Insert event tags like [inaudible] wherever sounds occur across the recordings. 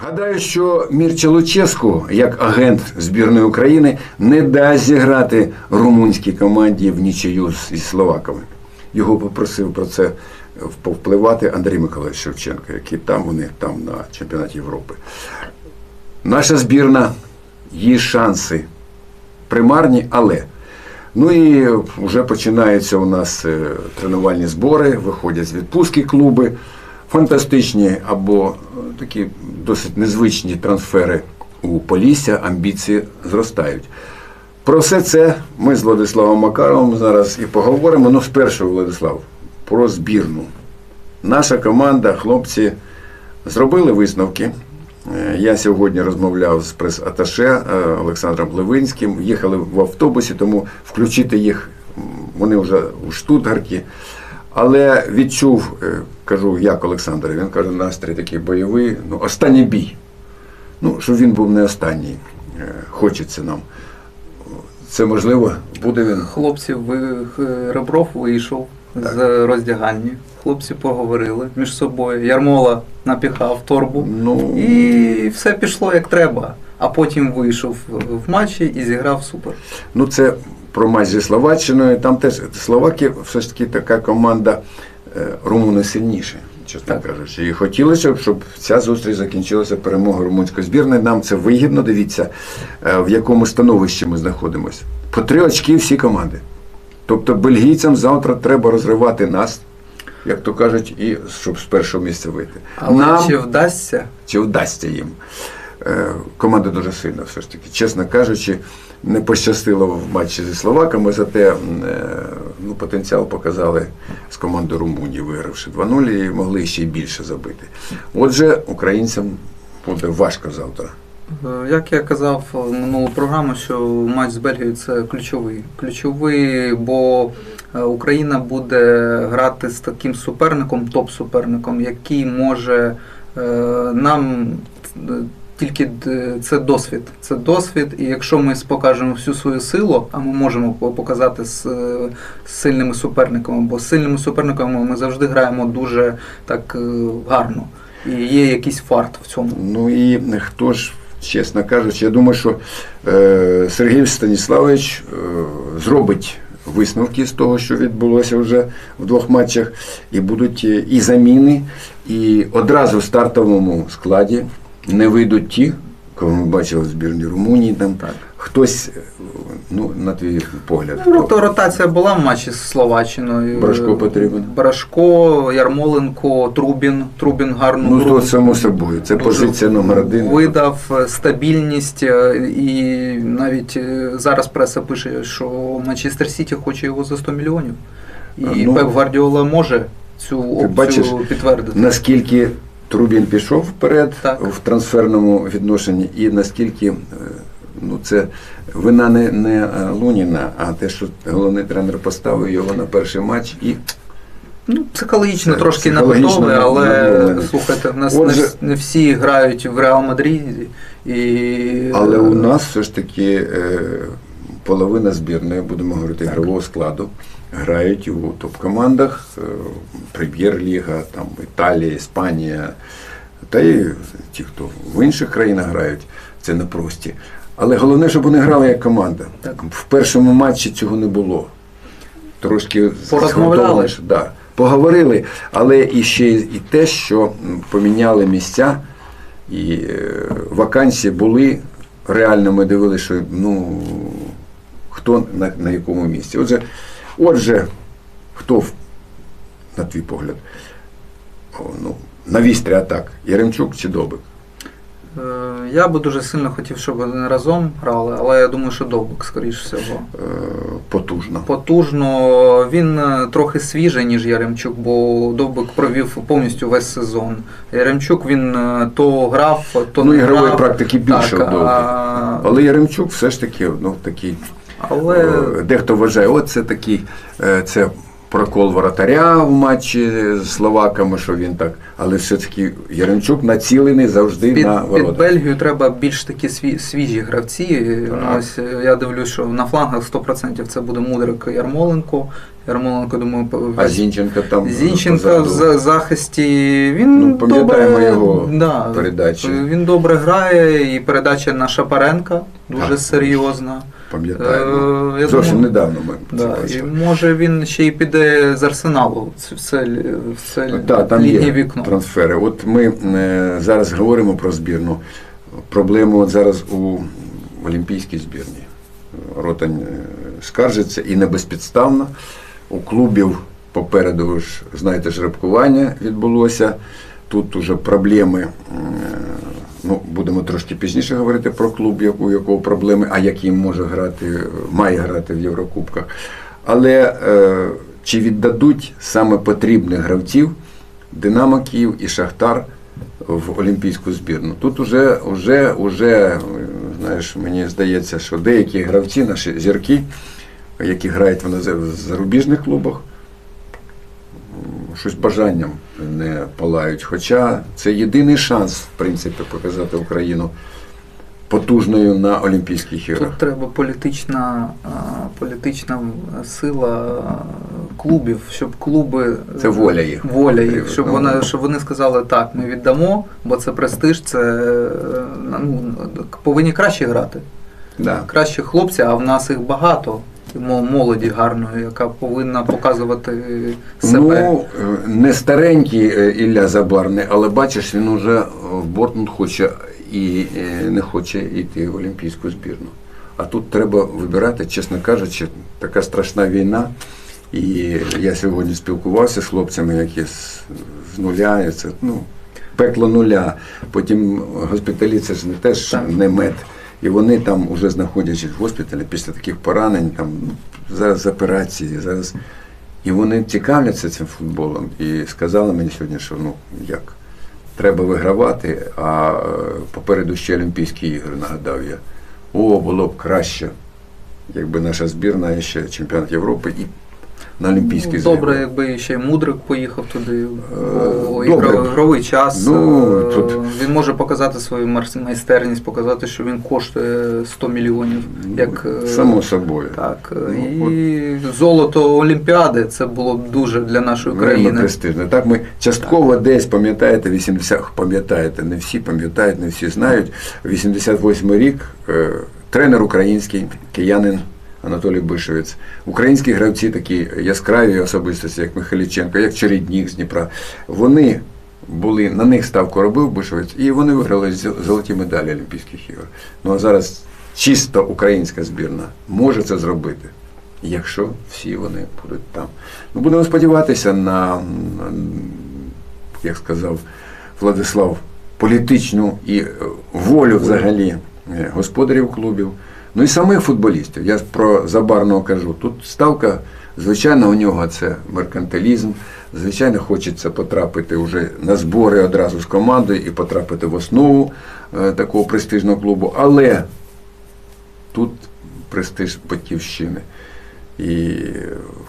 Гадаю, що Мірча Луческу, як агент збірної України, не дасть зіграти румунській команді в нічию з- із словаками. Його попросив про це повпливати Андрій Миколаївич Шевченко, який там вони там на чемпіонаті Європи. Наша збірна, її шанси примарні, але. Ну і вже починаються у нас е, тренувальні збори, виходять з відпустки клуби, фантастичні або такі досить незвичні трансфери у Полісся, амбіції зростають. Про все це ми з Владиславом Макаровим зараз і поговоримо. Ну, спершу, Владислав, про збірну. Наша команда, хлопці, зробили висновки. Е, Я сьогодні розмовляв з прес-аташе е, Олександром Левинським. Їхали в автобусі, тому включити їх вони вже у Штутгарті. Але відчув, е, кажу, як Олександр, він каже, настрій такий бойовий. Ну, останній бій. Ну, щоб він був не останній. Е, Хочеться нам. Це можливо, буде він. Хлопці, ви, Ребров вийшов з роздягальні. Хлопці поговорили між собою. Ярмола напіхав торбу. Ну, І все пішло як треба. А потім вийшов в матчі і зіграв супер. Ну, це про матч зі Словаччиною. Там теж Словаки все ж таки така команда е, румуни сильніше, чесно кажучи. І хотілося б, щоб ця зустріч закінчилася перемогою румунської збірної. Нам це вигідно. Дивіться, е, в якому становищі ми знаходимося. По три очки всі команди. Тобто бельгійцям завтра треба розривати нас, як то кажуть, і щоб з першого місця вийти. Але Нам чи вдасться? чи вдасться їм. Е, Команда дуже сильна, все ж таки. Чесно кажучи, не пощастило в матчі зі словаками, зате е, ну, потенціал показали з командою Румунії, вигравши 2-0 і могли ще й більше забити. Отже, українцям буде важко завтра. Е, Як я казав в минулу програму, що матч з Бельгією це ключовий. Ключовий, бо Україна буде грати з таким суперником, топ-суперником, який може нам тільки це досвід. Це досвід, і якщо ми покажемо всю свою силу, а ми можемо показати з, е, з сильними суперниками, бо з сильними суперниками ми завжди граємо дуже так е, гарно. І є якийсь фарт в цьому. Ну і хто ж, чесно кажучи, я думаю, що е, Сергій Станіславович е, зробить висновки з того, що відбулося вже в двох матчах, і будуть е, і заміни, і одразу в стартовому складі не вийдуть ті, кого ми бачили в збірній Румунії. Там Так. хтось, е, ну, на твій погляд, Ну, то ротація була в матчі з Словаччиною. Брашко потрібен. Брашко, Ярмоленко, Трубін. Трубін гарну ну, то само собою. Це Дуже позиція номер один. видав е, стабільність, е, і навіть зараз преса пише, що Манчестер Сіті хоче його за 100 мільйонів. І ну, Пеп Гвардіола може цю опцію бачиш, підтвердити. наскільки Трубін пішов вперед Так. в трансферному відношенні, і наскільки е, ну, це вина не, не е, Луніна, а те, що головний тренер поставив його на перший матч і Ну, психологічно Це трошки психологічно але слухайте, в нас Отже- не, не всі грають в Реал Мадриді. І, але у нас все ж таки е, половина збірної, будемо говорити, ігрового складу грають у топ-командах, е, Прем'єр-ліга, там Італія, Іспанія, та й ті, хто в інших країнах грають, це непрості. Але головне, щоб вони грали як команда. Так. В першому матчі цього не було. Трошки згуртовано, Да, поговорили, але і ще і те, що поміняли місця, і е, вакансії були. Реально ми дивилися, що ну, хто на, на якому місці. Отже, отже, хто, на твій погляд, ну, на вістрі атак, Яремчук чи Добик? Е, Я би дуже сильно хотів, щоб вони разом грали, але я думаю, що Довбик, скоріш всього. Е, потужно. Потужно. Він е, трохи свіжий, ніж Яремчук, бо Довбик провів повністю весь сезон. Яремчук він то грав, то ну, не ігрової грав. практики більше Так, в а- Але Яремчук все ж таки ну, такий Але Е, Дехто вважає, от це такий е, це прокол воротаря в матчі з словаками, що він так. Але все-таки Яремчук націлений завжди під, на під. Бельгію треба більш такі сві, свіжі гравці. Так. Ось е, я дивлюсь, що на флангах 100% це буде Мудрик Ярмоленко. Ярмоленко, думаю, А Зінченко там Зінченко позаду. в захисті він Ну, пам'ятаємо добре, його да, передачі. Він добре грає, і передача на Шапаренка дуже Так. серйозна. Пам'ятаємо. Е, Зовсім думаю, недавно ми це Да, і може він ще й піде з арсеналу. Це все, лі- все там літнє є вікно. трансфери. От ми е, зараз говоримо про збірну. Проблему от зараз у Олімпійській збірні. Ротань е, скаржиться і не безпідставно. У клубів попереду ж знаєте, жеребкування відбулося. Тут уже проблеми. Ну, будемо трошки пізніше говорити про клуб, у якого проблеми, а який може грати, має грати в Єврокубках. Але е, чи віддадуть саме потрібних гравців Динамо Київ і Шахтар в Олімпійську збірну? Тут уже, уже, уже, знаєш, мені здається, що деякі гравці, наші зірки, які грають в зарубіжних клубах, щось бажанням не палають. Хоча це єдиний шанс, в принципі, показати Україну потужною на Олімпійських іграх. Тут треба політична, політична сила клубів, щоб клуби Це воля їх. воля їх, щоб Ну, вони щоб вони сказали так, ми віддамо, бо це престиж, це е, ну, повинні краще грати. Да. Краще хлопці, а в нас їх багато. Молоді гарної, яка повинна показувати себе. Ну, е, не старенький е, Ілля Забарний, але бачиш, він уже в Бортмунд хоче і е, не хоче йти в Олімпійську збірну. А тут треба вибирати, чесно кажучи, така страшна війна. І я сьогодні спілкувався з хлопцями, які з, з нуля, і це ну, пекло нуля. Потім госпіталі це ж не теж Так. не мед. І вони там, уже знаходячись в госпіталі, після таких поранень, там зараз операції, зараз. І вони цікавляться цим футболом. І сказали мені сьогодні, що ну як, треба вигравати, а е, попереду ще Олімпійські ігри, нагадав я. О, було б краще, якби наша збірна ще чемпіонат Європи і на Олімпійські Ну, Добре, якби ще й Мудрик поїхав туди у Е, ігровий час. Ну, Е, тут- Він може показати свою майстерність, показати, що він коштує 100 мільйонів. Як, е, Само собою. Так, Ну, і золото Олімпіади це було б дуже для нашої країни. престижно. Так ми частково десь пам'ятаєте, 80 пам'ятаєте, не всі пам'ятають, не всі знають. 88 рік тренер український, киянин Анатолій Бишевець. Українські гравці такі яскраві особистості, як Михайліченко, як Череднік з Дніпра. Вони були, на них ставку робив Бишевець, і вони виграли зо- золоті медалі Олімпійських ігор. Ну а зараз чисто українська збірна може це зробити якщо всі вони будуть там. Ну, будемо сподіватися на, на як сказав Владислав, політичну і е, волю взагалі е, господарів клубів, ну і самих футболістів. Я про Забарного кажу. Тут ставка, звичайно, у нього це меркантилізм. Звичайно, хочеться потрапити вже на збори одразу з командою і потрапити в основу е, такого престижного клубу. Але тут престиж батьківщини. І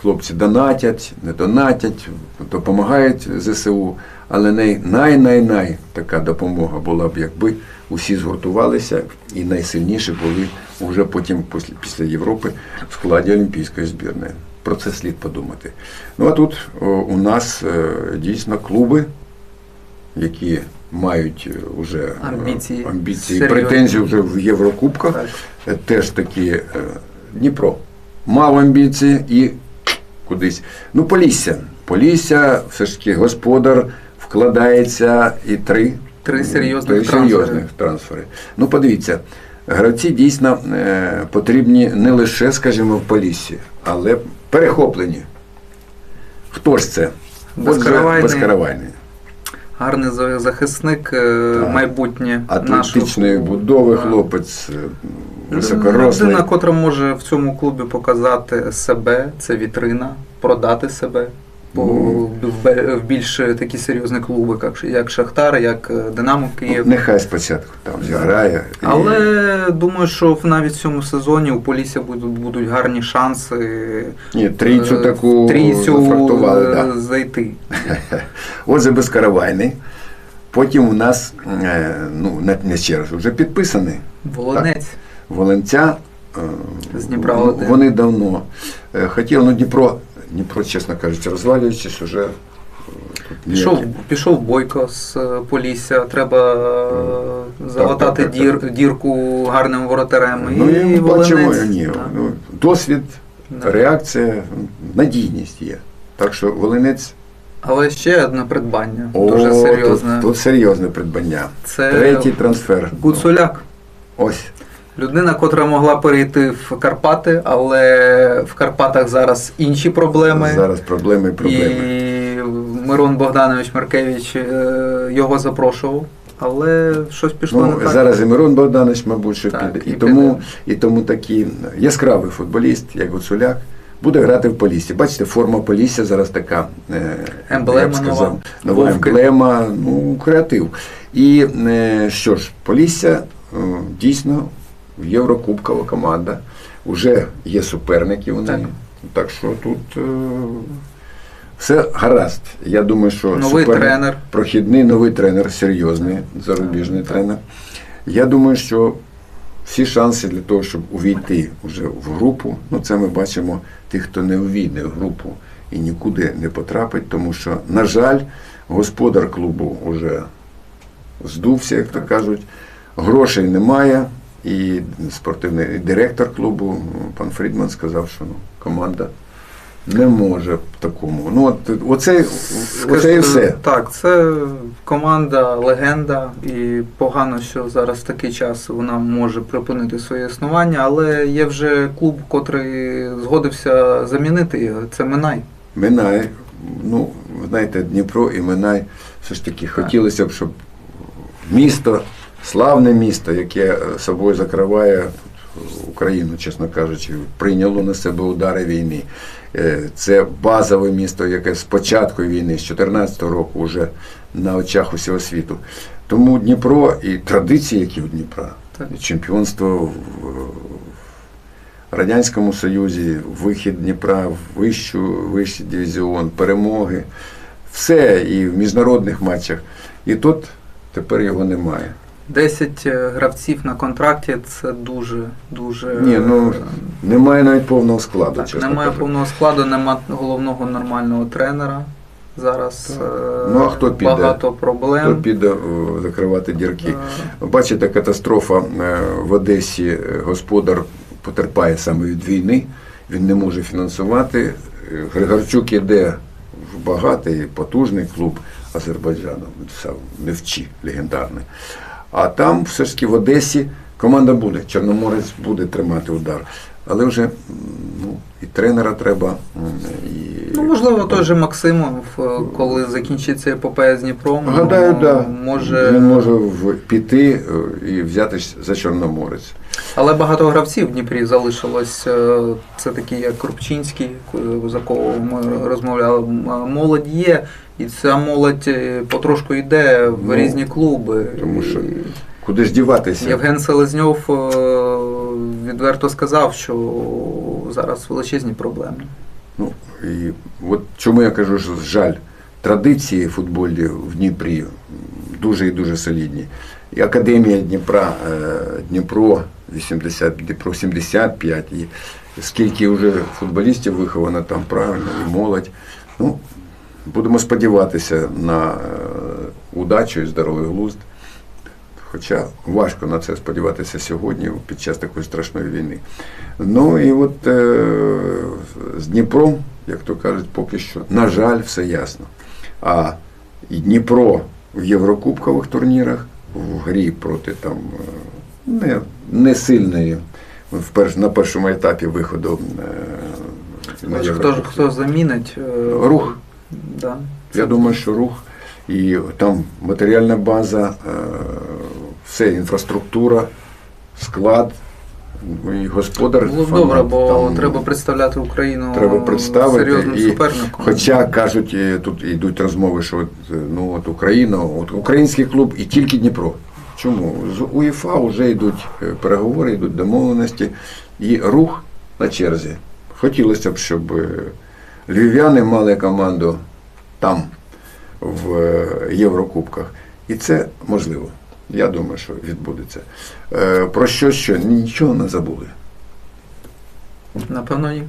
хлопці донатять, не донатять, допомагають ЗСУ. Але най- най-най-най така допомога була б, якби усі згуртувалися і найсильніші були вже потім після, Європи в складі Олімпійської збірної. Про це слід подумати. Ну а тут у нас е, дійсно клуби, які мають е, уже Амбіції. амбіції претензії вже в Єврокубках. Так. Е, теж такі е, Дніпро мав амбіції і кудись. Ну, Полісся. Полісся, все ж таки господар вкладається і три, Три серйозних три трансфери. серйозних трансфери. Ну, подивіться, гравці дійсно е, потрібні не лише, скажімо, в Поліссі, але перехоплені. Хто ж це? Безкоровайний. Гарний захисник, е, Так. майбутнє Атлетичної нашого будови Так. хлопець, е, високорослий. Людина, котра може в цьому клубі показати себе, це вітрина, продати себе по, Ну. в, в більш такі серйозні клуби, як, як Шахтар, як е, Динамо Київ. Нехай спочатку там зіграє. і- Але думаю, що навіть в цьому сезоні у Полісся будуть, будуть гарні шанси Ні, трійцю е, таку трійцю е, да. зайти. [laughs] Отже, безкоровайний. Потім у нас, е, ну, не, не ще раз, вже підписаний. Волонець. Волонця. е, З Дніпра ну. Вони давно е, хотіли, ну Дніпро Дніпро, чесно кажучи, розвалюючись, уже е, Пішов, пішов Бойко з е, Полісся, треба е, залатати так, так, дір, дірку гарним воротарем. Ну, і ми бачимо, ні, так. ну, досвід, Да. реакція, надійність є. Так що Волинець Але ще одне придбання, о, дуже серйозне. Тут, тут серйозне придбання. Це Третій трансфер. Гуцуляк. Ось. Людина, котра могла перейти в Карпати, але в Карпатах зараз інші проблеми. Зараз проблеми і проблеми. І Мирон Богданович Маркевич е, його запрошував, але щось пішло Ну, не так. зараз і Мирон Богданович, мабуть, що Так, піде. І, і тому, піде. і тому такий яскравий футболіст, як Гуцуляк, буде грати в Поліссі. Бачите, форма Полісся зараз така Емблема я б сказав, нова. нова емблема, ну, креатив. І е, що ж, Полісся е, дійсно єврокубкова команда. Уже є суперники вони. Так. Так, що тут е, все гаразд. Я думаю, що Новий суперник- тренер. прохідний новий тренер, серйозний зарубіжний Так. тренер. Я думаю, що всі шанси для того, щоб увійти вже в групу, ну це ми бачимо тих, хто не увійде в групу і нікуди не потрапить, тому що, на жаль, господар клубу вже здувся, як то кажуть, грошей немає. І спортивний директор клубу пан Фрідман сказав, що ну, команда не може в такому. Ну, от, оце, оце і все. Так, це команда, легенда, і погано, що зараз такий час вона може припинити своє існування, але є вже клуб, котрий згодився замінити його. Це Минай. Минай, ну, знаєте, Дніпро і Минай, все ж таки хотілося б, щоб місто, славне місто, яке е, собою закриває Україну, чесно кажучи, прийняло на себе удари війни. Е, Це базове місто, яке з початку війни, з 2014 року, вже на очах усього світу. Тому Дніпро і традиції, які у Дніпра, чемпіонство в Радянському Союзі, вихід Дніпра в вищу, вищий дивізіон, перемоги, все і в міжнародних матчах. І тут тепер його немає. 10 е, гравців на контракті це дуже, дуже. Ні, ну, е, Немає навіть повного складу. Так, чесно немає кажучи. повного складу, немає головного нормального тренера. Зараз е, Ну, а хто піде? багато проблем. Хто піде закривати дірки? Бачите, катастрофа в Одесі. Господар потерпає саме від війни, він не може фінансувати. Григорчук іде в багатий, потужний клуб Азербайджану, сам Невчі, легендарний. А там все ж таки в Одесі команда буде, Чорноморець буде тримати удар. Але вже ну, і тренера треба, можливо, той же Максимов, е, коли закінчиться епопея з Дніпром, Гадаю, ну, да. може. Він може в- піти е, і взятись за Чорноморець. Але багато гравців в Дніпрі залишилось. е, Це такі, як Крупчинський, за кого ми розмовляли. Молодь є, і ця молодь потрошку йде в Ну, різні клуби. тому що Куди ж діватися? Євген Селезньов відверто сказав, що зараз величезні проблеми. Ну, і от чому я кажу, що жаль, традиції футбольні в Дніпрі дуже і дуже солідні. І Академія Дніпра, е, Дніпро 80, Дніпро 75, і скільки вже футболістів виховано там правильно, і молодь. Ну, будемо сподіватися на е, удачу і здоровий глузд. Хоча важко на це сподіватися сьогодні під час такої страшної війни. Ну і от е, з Дніпром, як то кажуть, поки що, на жаль, все ясно. А і Дніпро в Єврокубкових турнірах, в грі проти там е, не, не сильної, перш, на першому етапі виходу е, на Хто ж хто замінить? е, Рух. Да. Я думаю, що рух і там матеріальна база, е, все, інфраструктура, склад, ну, і господар. Було б добре, бо там треба представляти Україну треба представити. серйозним І, суперником. хоча кажуть, е, тут йдуть розмови, що от, е, ну, от Україна, от український клуб і тільки Дніпро. Чому? З УЄФА вже йдуть е, переговори, йдуть домовленості, і рух на черзі. Хотілося б, щоб львів'яни мали команду там, в Єврокубках. І це можливо. Я думаю, що відбудеться. Е, Про що що? Нічого не забули. Напевно, ні.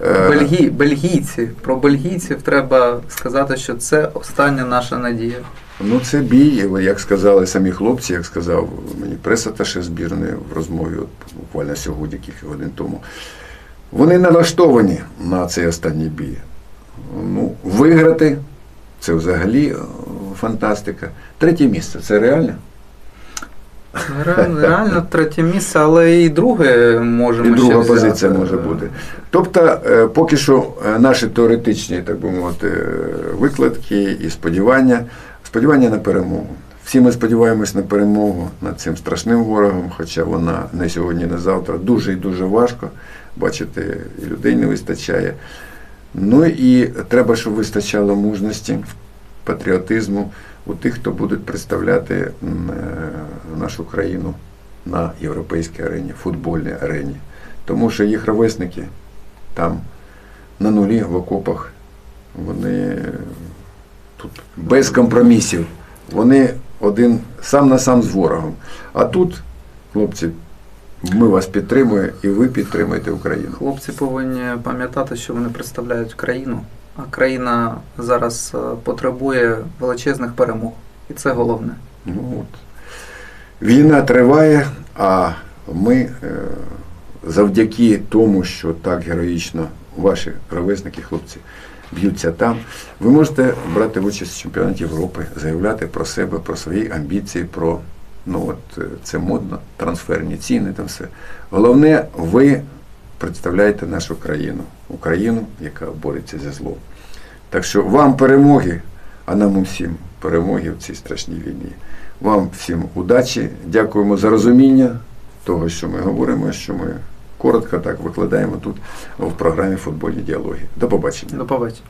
Е, Бельгі, бельгійці. Про бельгійців треба сказати, що це остання наша надія. Ну, це бій, як сказали самі хлопці, як сказав мені пресаташе збірної в розмові, от буквально сьогодні, кілька годин тому. Вони налаштовані на цей останній бій. Ну, виграти це взагалі е, фантастика. Третє місце це реально. Реально, реально третє місце, але і друге можемо І ще друга взяти. позиція може бути. Тобто, е, поки що е, наші теоретичні, так би мовити, е, викладки і сподівання, сподівання на перемогу. Всі ми сподіваємось на перемогу над цим страшним ворогом, хоча вона не сьогодні, не завтра дуже і дуже важко. Бачите, і людей не вистачає. Ну і треба, щоб вистачало мужності, патріотизму у тих, хто будуть представляти е, нашу країну на європейській арені, футбольній арені. Тому що їх ровесники там на нулі в окопах, вони тут без компромісів. Вони один сам на сам з ворогом. А тут, хлопці, ми вас підтримуємо і ви підтримуєте Україну. Хлопці повинні пам'ятати, що вони представляють країну, країна зараз е, потребує величезних перемог. І це головне. Ну, от. Війна триває, а ми е, завдяки тому, що так героїчно ваші ровесники, хлопці, б'ються там, ви можете брати участь в чемпіонаті Європи, заявляти про себе, про свої амбіції, про ну от е, це модно, трансферні ціни, там все. Головне, ви представляєте нашу країну, Україну, яка бореться зі злом. Так що вам перемоги, а нам усім перемоги в цій страшній війні. Вам всім удачі, дякуємо за розуміння того, що ми говоримо, що ми коротко так викладаємо тут в програмі Футбольні діалоги. До побачення. До побачення.